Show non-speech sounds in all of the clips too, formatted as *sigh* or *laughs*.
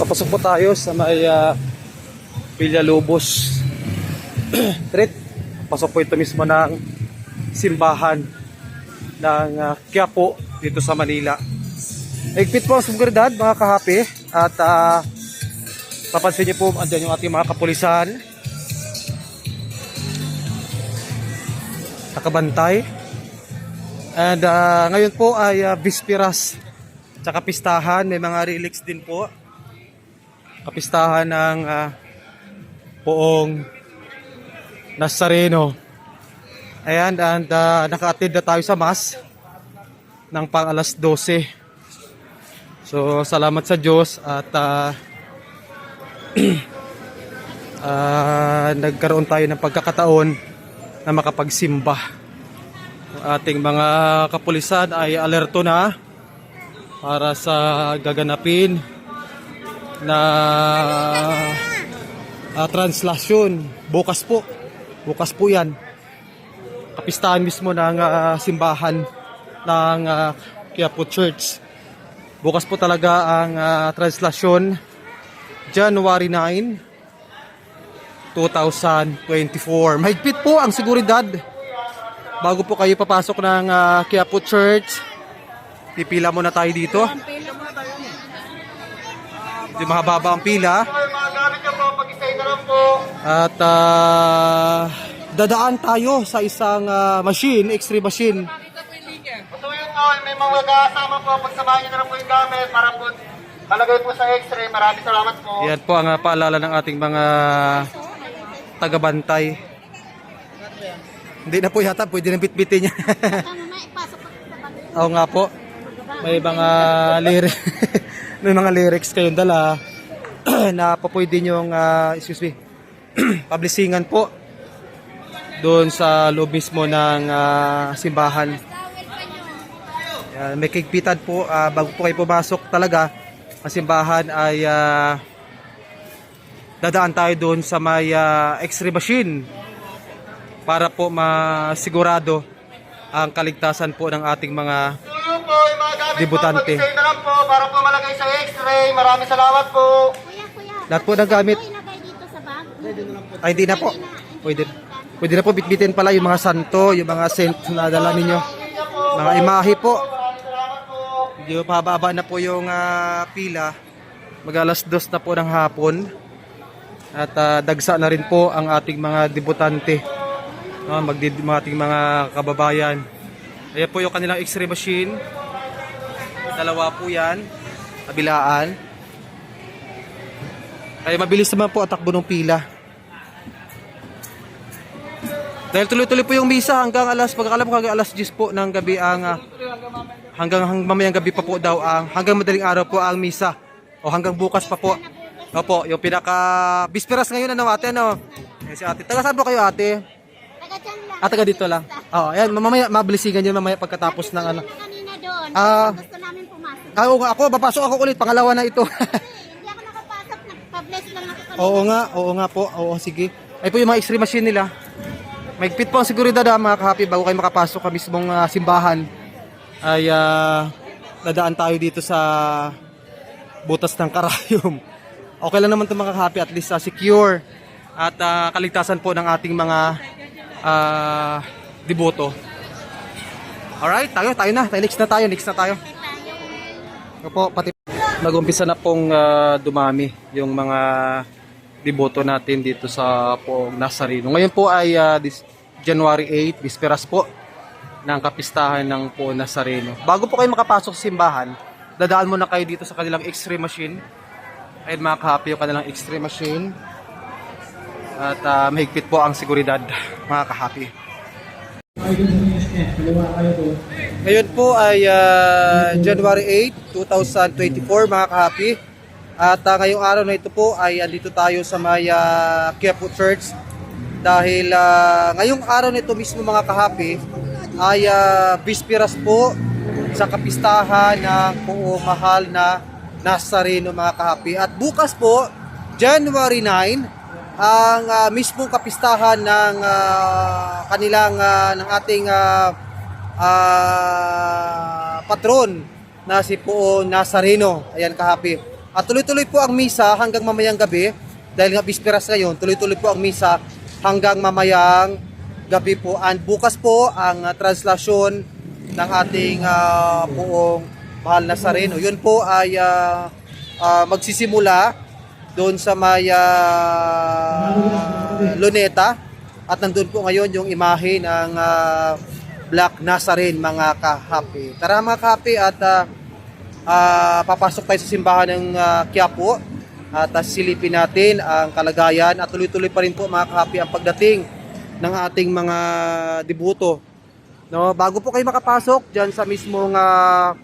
Papasok po tayo sa may uh, Villalobos Street. *clears throat* Pasok po ito mismo ng simbahan ng uh, Quiapo dito sa Manila. Higpit po ang seguridad mga kahapi at uh, papansin niyo po andyan yung ating mga kapulisan nakabantay and uh, ngayon po ay uh, Bispiras tsaka pistahan may mga relics din po. Kapistahan ng uh, poong Nazareno. Ayan and uh, naka-attend na tayo sa mass ng pang alas 12 so salamat sa Diyos at uh, *clears throat* ah, nagkaroon tayo ng pagkakataon na makapagsimba. Ang ating mga kapulisan ay alerto na para sa gaganapin na ah, translasyon. Bukas po. Bukas po yan. Kapistahan mismo ng ah, simbahan ng uh, Church. Bukas po talaga ang ah, translasyon January 9, 2024. Mahigpit po ang seguridad. Bago po kayo papasok ng uh, Church, pipila muna tayo dito. Di mahaba ang pila. At ah, dadaan tayo sa isang ah, machine, x-ray machine. Gusto yun po, may mga kasama po, pagsamahin niyo na po yung gamit para po malagay po sa x-ray. Maraming salamat po. Yan po ang ah, paalala ng ating mga tagabantay. Hindi na po yata, pwede na bitbitin niya. *laughs* Oo nga po. May mga lyrics, *laughs* may mga lyrics kayong dala *clears throat* na po pwede nyong, ah, excuse me, *clears throat* publishingan po doon sa loob mismo ng ah, simbahan. Yan, may kigpitan po, ah, bago po kayo pumasok talaga, ang simbahan ay ah, dadaan tayo doon sa may ah, x-ray machine para po masigurado ang kaligtasan po ng ating mga Debutante. na lang po para po malagay sa x-ray. Maraming salamat po. Kuya, kuya. Lahat po ng gamit. Ay, hindi na po. Pwede, pwede na po bitbitin pala yung mga santo, yung mga saint na dala ninyo. Mga imahe po. Medyo pababa na po yung ah, pila. Mag alas dos na po ng hapon. At ah, dagsa na rin po ang ating mga debutante. Magdid mga ating mga kababayan. Ayan po yung kanilang x-ray machine. Dalawa po yan. Kabilaan. Kaya mabilis naman po ang takbo ng pila. Dahil tuloy-tuloy po yung misa hanggang alas, pagkakalam ko hanggang alas 10 po ng gabi ang ah, hanggang, hanggang mamayang gabi pa po daw ang hanggang madaling araw po ang misa o hanggang bukas pa po. Opo, yung pinaka bisperas ngayon ano ate ano. Yan si ate. Taga saan po kayo ate? Taga dyan lang. Ah, taga dito lang. Oo, ayan, mamaya mabilisigan niyo mamaya pagkatapos ng ano. Doon. Ah. gusto namin pumasok. Ako, ako, papasok ako ulit, pangalawa na ito. *laughs* Hindi ako nakapasok. Nagpa-bless lang ako kanina. oo nga, oo nga po, oo, sige. Ay po yung mga x-ray machine nila. Mahigpit po ang seguridad ah, mga kahapi bago kayo makapasok ka mismong ah, simbahan. Ay ah, dadaan tayo dito sa butas ng karayom. *laughs* Okay lang naman ito mga kahapi, at least ah, secure at ah, kaligtasan po ng ating mga ah, deboto. Alright, tayo, tayo na. Tayo, next na tayo, next na tayo. Opo, pati nag-umpisa na pong ah, dumami yung mga deboto natin dito sa poong Nazareno. Ngayon po ay ah, this January 8, bisperas po ng kapistahan ng poong Nazareno. Bago po kayo makapasok sa simbahan, dadaan muna kayo dito sa kanilang x-ray machine. Ayun mga kahapi yung kanilang x-ray machine. At ah, mahigpit po ang seguridad mga kahapi. Ngayon po ay ah, January 8, 2024 mga kahapi. At ah, ngayong araw na ito po ay andito tayo sa may uh, Quiapo Church. Dahil ah, ngayong araw na ito mismo mga kahapi ay uh, Bispiras po sa kapistahan ng po mahal na Nazareno mga kahapi. At bukas po, January 9, ang ah, mismong kapistahan ng ah, kanilang ah, ng ating ah, ah, patron na si Poo Nazareno. Ayan kahapi. At tuloy-tuloy po ang misa hanggang mamayang gabi. Dahil nga bisperas ngayon, tuloy-tuloy po ang misa hanggang mamayang gabi po. And bukas po ang uh, translasyon ng ating ah, buong mahal na Sareno. Yun po ay ah, ah, magsisimula doon sa may ah, Luneta. At nandun po ngayon yung imahe ng ah, Black Nazarene mga kahapi. Tara mga kahapi at ah, ah, papasok tayo sa simbahan ng ah, Quiapo at ah, silipin natin ang kalagayan at tuloy-tuloy pa rin po mga kahapi ang pagdating ng ating mga debuto. No, bago po kayo makapasok diyan sa mismong ah,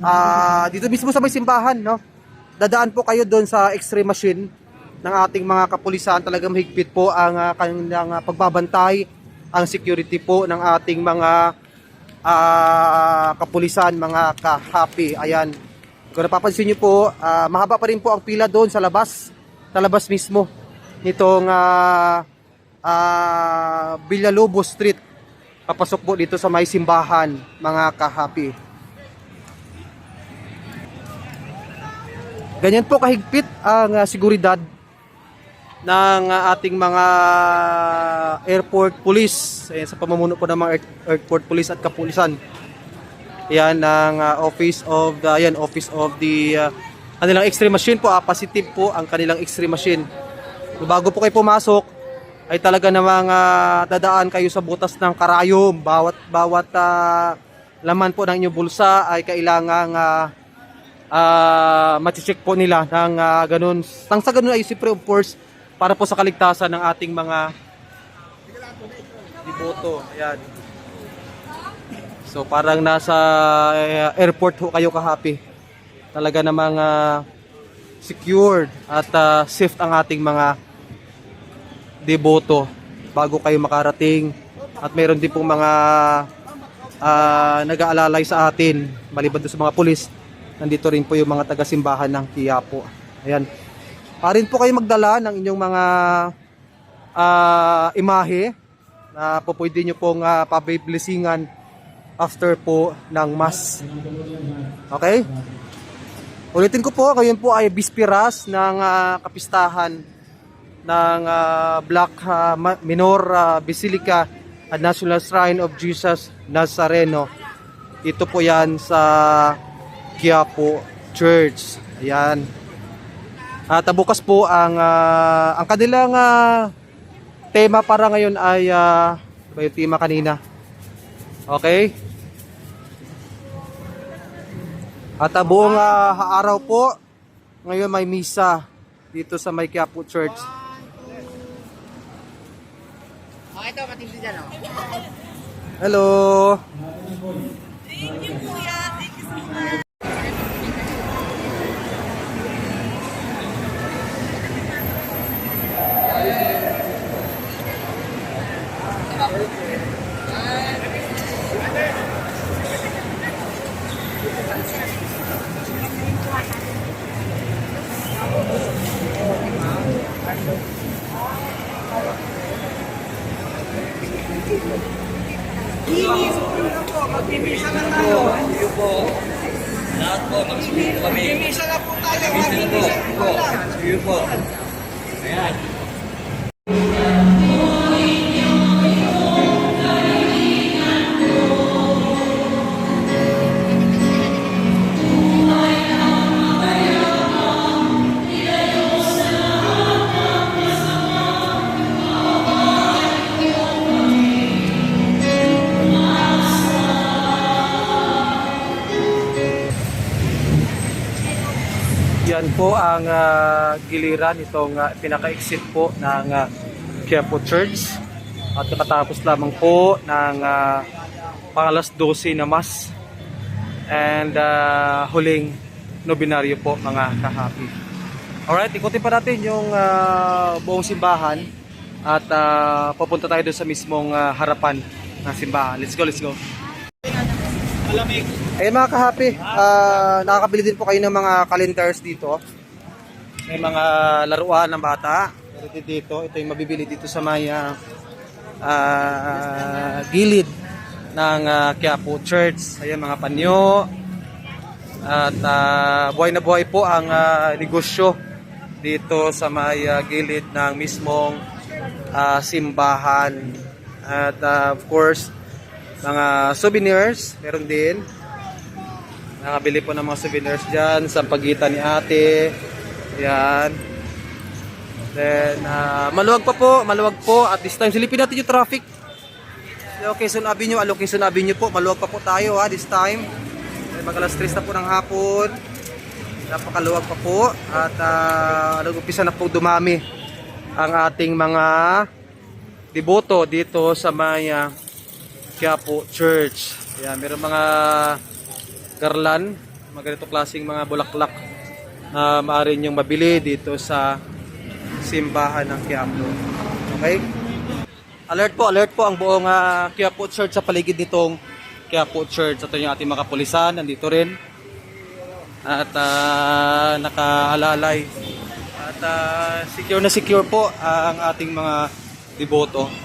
ah, dito mismo sa may simbahan, no. Dadaan po kayo doon sa X-ray machine ng ating mga kapulisan. Talagang mahigpit po ang ah, kanilang ah, pagbabantay, ang security po ng ating mga ah, kapulisan, mga kahapi. Ayan. Kung napapansin niyo po, ah, mahaba pa rin po ang pila doon sa labas, sa labas mismo nitong ah, ah, Villalobos Street. Papasok po dito sa may simbahan, mga kahapi. Ganyan po kahigpit ang ah, seguridad ng ah, ating mga airport police Ayan, sa pamumuno po ng mga air- airport police at kapulisan. Yan ng ah, office of the yan office of the ah, kanilang X-ray machine po, ah, positive po ang kanilang X-ray machine. Bago po kayo pumasok ay talaga namang ah, dadaan kayo sa butas ng karayom. Bawat bawat ah, laman po ng inyong bulsa ay kailangang ah, ah mati-check po nila ng ah, ganun. Tang sa ganun ay siyempre of course para po sa kaligtasan ng ating mga diboto. Ayan. So parang nasa eh, airport ho kayo kahapi. Talaga namang ah, secured at ah, safe ang ating mga deboto bago kayo makarating. At meron din pong mga ah, nag-aalalay sa atin maliban sa mga pulis. Nandito rin po yung mga taga-simbahan ng Quiapo. Ayan. Parin po kayo magdala ng inyong mga ah, imahe na po pwede nyo pong uh, pabiblisingan after po ng mass. Okay? Ulitin ko po, ngayon po ay bispiras ng ah, kapistahan ng ah, Black ah, Ma- Minor ah, Basilica at National Shrine of Jesus Nazareno. Ito po yan sa Quiapo Church. Ayan. At ah, bukas po ang ah, ang kanilang ah, tema para ngayon ay ba yung tema kanina? Okay? At ah, buong ah, araw po ngayon may misa dito sa May Quiapo Church. Oh, ito, matindi dyan, oh. Hello. Inis po, magpimisa na tayo. Thank po. Lahat po, magsimito kami. Magpimisa na po tayo. Magpimisa na po. Thank you. Ayan. Yan po ang ah, giliran itong ah, pinaka-exit po ng uh, Quiapo Church. At katapos lamang po ng uh, pangalas 12 na mas and ah, huling nobinaryo po mga kahapi. Alright, ikutin pa natin yung ah, buong simbahan at ah, papunta tayo doon sa mismong ah, harapan ng simbahan. Let's go, let's go. Ayun mga kahapi, ah, nakakabili din po kayo ng mga calendars dito. May mga laruan ng bata. Pero dito, ito yung mabibili dito sa may ah, gilid ng uh, Quiapo Church. Ayan mga panyo. At ah, buhay na buhay po ang ah, negosyo dito sa may ah, gilid ng mismong ah, simbahan. At ah, of course, mga souvenirs, meron din. Nakabili po ng mga souvenirs dyan sa pagitan ni ate. Yan. Then, ah, maluwag pa po, maluwag po. At this time, silipin natin yung traffic. Quezon Avenue, alo Quezon Avenue po. Maluwag pa po tayo ha, this time. Eh, Mag alas 3 na po ng hapon. Napakaluwag pa po. At uh, nag-umpisa na po dumami ang ating mga deboto dito sa may ah, Quiapo Church. Yan, meron mga garlan, mga ganito klaseng mga bulaklak na maaari niyong mabili dito sa simbahan ng Quiapo. Okay? Alert po, alert po ang buong uh, Quiapo Church sa paligid nitong Quiapo Church. Ito yung ating mga kapulisan, nandito rin. At ah, nakaalalay. At ah, secure na secure po ang ating mga deboto